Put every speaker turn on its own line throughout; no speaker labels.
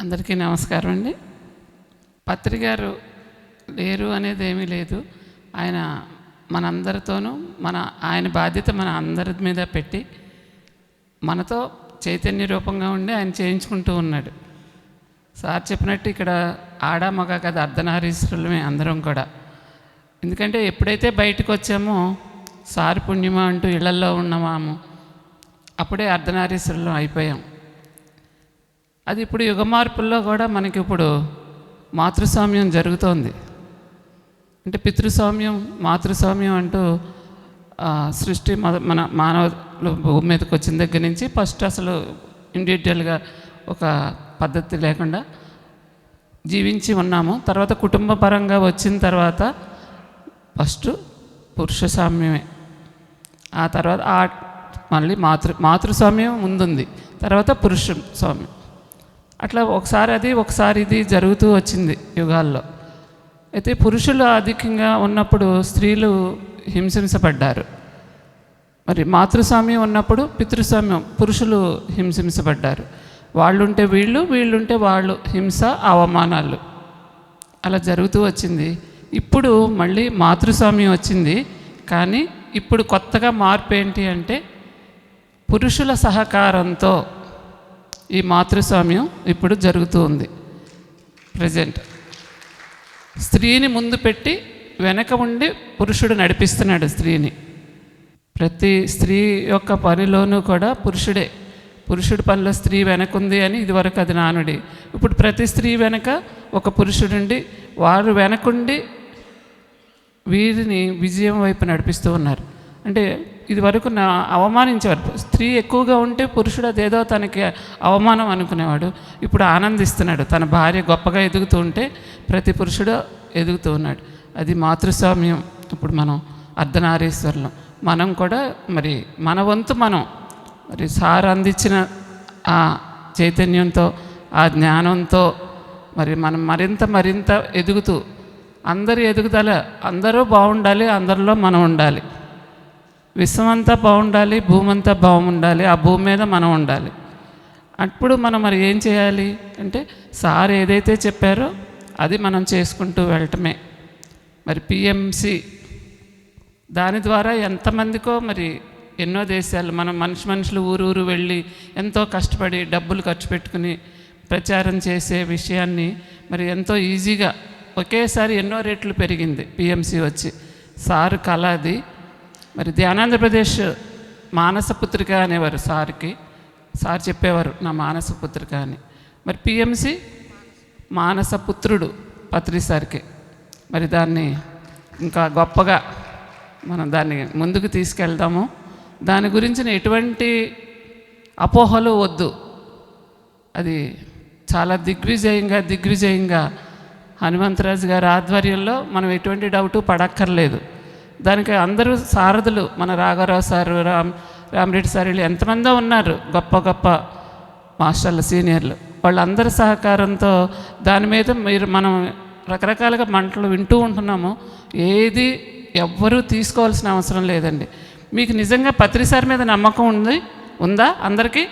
అందరికీ నమస్కారం అండి. పత్రి గారు లేరు అనేది ఏమీ లేదు. ఆయన మనందరితోనూ మన ఆయన బాధ్యత మన అందరి మీద పెట్టి మనతో చైతన్య రూపంగా ఉండి ఆయన చేయించుకుంటూ ఉన్నాడు. సార్ చెప్పినట్టు ఇక్కడ ఆడ మగ కదా అర్ధనారీశ్వరులమే అందరం కూడా. ఎందుకంటే ఎప్పుడైతే బయటకు వచ్చామో సారి పుణ్యమా అంటూ ఇళ్ళల్లో ఉన్నామాము అప్పుడే అర్ధనారీశ్వరులం అయిపోయాం. అది ఇప్పుడు యుగ మార్పుల్లో కూడా మనకి ఇప్పుడు మాతృస్వామ్యం జరుగుతోంది. అంటే పితృస్వామ్యం మాతృస్వామ్యం అంటూ సృష్టి మన- మన మానవులు భూమి మీదకి వచ్చిన దగ్గర నుంచి ఫస్ట్ అసలు ఇండివిజువల్గా ఒక పద్ధతి లేకుండా జీవించి ఉన్నాము. తర్వాత కుటుంబ పరంగా వచ్చిన తర్వాత ఫస్ట్ పురుష సామ్యమే ఆ తర్వాత ఆ మళ్ళీ మాతృ మాతృస్వామ్యం ముందుంది. తర్వాత పురుష స్వామ్యం. అట్లా ఒకసారి అది ఒకసారి ఇది జరుగుతూ వచ్చింది యుగాల్లో. అయితే పురుషులు అధికంగా ఉన్నప్పుడు స్త్రీలు హింసింసపడ్డారు మరి మాతృస్వామ్యం ఉన్నప్పుడు పితృస్వామ్యం పురుషులు హింసింసపడ్డారు వాళ్ళుంటే వీళ్ళు వీళ్ళుంటే వాళ్ళు హింస అవమానాలు. అలా జరుగుతూ వచ్చింది. ఇప్పుడు మళ్ళీ మాతృస్వామ్యం వచ్చింది. కానీ ఇప్పుడు కొత్తగా మార్పు ఏంటి అంటే పురుషుల సహకారంతో ఈ మాతృస్వామ్యం ఇప్పుడు జరుగుతూ ఉంది. ప్రజెంట్ స్త్రీని ముందు పెట్టి వెనక ఉండి పురుషుడు నడిపిస్తున్నాడు స్త్రీని. ప్రతి స్త్రీ యొక్క పనిలోనూ కూడా పురుషుడే. పురుషుడి పనిలో స్త్రీ వెనకుంది అని ఇదివరకు అది నానుడి. ఇప్పుడు ప్రతి స్త్రీ వెనక ఒక పురుషుడుండి వారు వెనకుండి వీరిని విజయం వైపు నడిపిస్తూ ఉన్నారు. అంటే ఇది వరకు నా అవమానించేవారు స్త్రీ ఎక్కువగా ఉంటే పురుషుడు అదేదో తనకి అవమానం అనుకునేవాడు. ఇప్పుడు ఆనందిస్తున్నాడు. తన భార్య గొప్పగా ఎదుగుతూ ఉంటే ప్రతి పురుషుడు ఎదుగుతూ ఉన్నాడు. అది మాతృస్వామ్యం. ఇప్పుడు మనం అర్ధనారీశ్వరులం. మనం కూడా మరి మన వంతు మనం మరి సార్ అందించిన ఆ చైతన్యంతో ఆ జ్ఞానంతో మరి మనం మరింత మరింత ఎదుగుతూ అందరి ఎదుగుదల అందరూ బాగుండాలి అందరిలో మనం ఉండాలి. విశ్వమంతా బాగుండాలి భూమి అంతా బాగుండాలి ఆ భూమి మీద మనం ఉండాలి. అప్పుడు మనం మరి ఏం చేయాలి అంటే సార్ ఏదైతే చెప్పారో అది మనం చేసుకుంటూ వెళ్ళటమే. మరి పిఎంసి దాని ద్వారా ఎంతమందికో మరి ఎన్నో దేశాలు మనం మనిషి మనుషులు ఊరు ఊరు వెళ్ళి ఎంతో కష్టపడి డబ్బులు ఖర్చు పెట్టుకుని ప్రచారం చేసే విషయాన్ని మరి ఎంతో ఈజీగా ఒకేసారి ఎన్నో రేట్లు పెరిగింది పిఎంసి వచ్చి. సారు కళ అది. మరి ధ్యానాంధ్రప్రదేశ్ మానస పుత్రిక అనేవారు సార్కి. సార్ చెప్పేవారు నా మానస పుత్రిక అని. మరి పిఎంసి మానస పుత్రుడు పత్రి సార్కి. మరి దాన్ని ఇంకా గొప్పగా మనం దాన్ని ముందుకు తీసుకెళ్దాము. దాని గురించిన ఎటువంటి అపోహలు వద్దు. అది చాలా దిగ్విజయంగా దిగ్విజయంగా హనుమంతరాజు గారి ఆధ్వర్యంలో మనం ఎటువంటి డౌటు పడక్కర్లేదు. దానికి అందరూ సారథులు. మన రాఘవరావు సార్ రామ్ రామరెడ్డి సార్ వీళ్ళు ఎంతమందో ఉన్నారు. గొప్ప గొప్ప మాస్టర్లు సీనియర్లు. వాళ్ళందరి సహకారంతో దాని మీద మీరు మనం రకరకాలుగా మంటలు వింటూ ఉంటున్నాము. ఏది ఎవ్వరూ తీసుకోవాల్సిన అవసరం లేదండి. మీకు నిజంగా పత్రి సార్ మీద నమ్మకం ఉంది? ఉందా అందరికీ?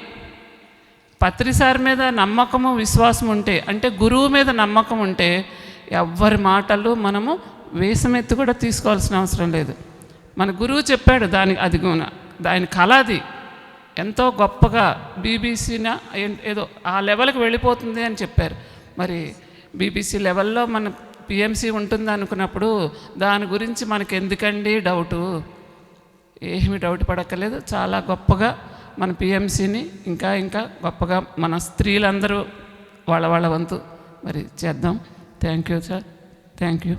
పత్రి సార్ మీద నమ్మకము విశ్వాసం ఉంటే అంటే గురువు మీద నమ్మకం ఉంటే ఎవ్వరి మాటలు మనము వేసమెత్తి కూడా తీసుకోవాల్సిన అవసరం లేదు. మన గురువు చెప్పాడు దానికి అది దాని కళ అది. ఎంతో గొప్పగా బీబీసీన ఏదో ఆ లెవెల్కి వెళ్ళిపోతుంది అని చెప్పారు. మరి బీబీసీ లెవెల్లో మన పిఎంసీ ఉంటుంది అనుకున్నప్పుడు దాని గురించి మనకి ఎందుకండి డౌటు? ఏమీ డౌట్ పడక్కర్లేదు. చాలా గొప్పగా మన పిఎంసీని ఇంకా ఇంకా గొప్పగా మన స్త్రీలందరూ వాళ్ళ వాళ్ళ వంతు. మరి చేద్దాం. Thank you sir. Thank you.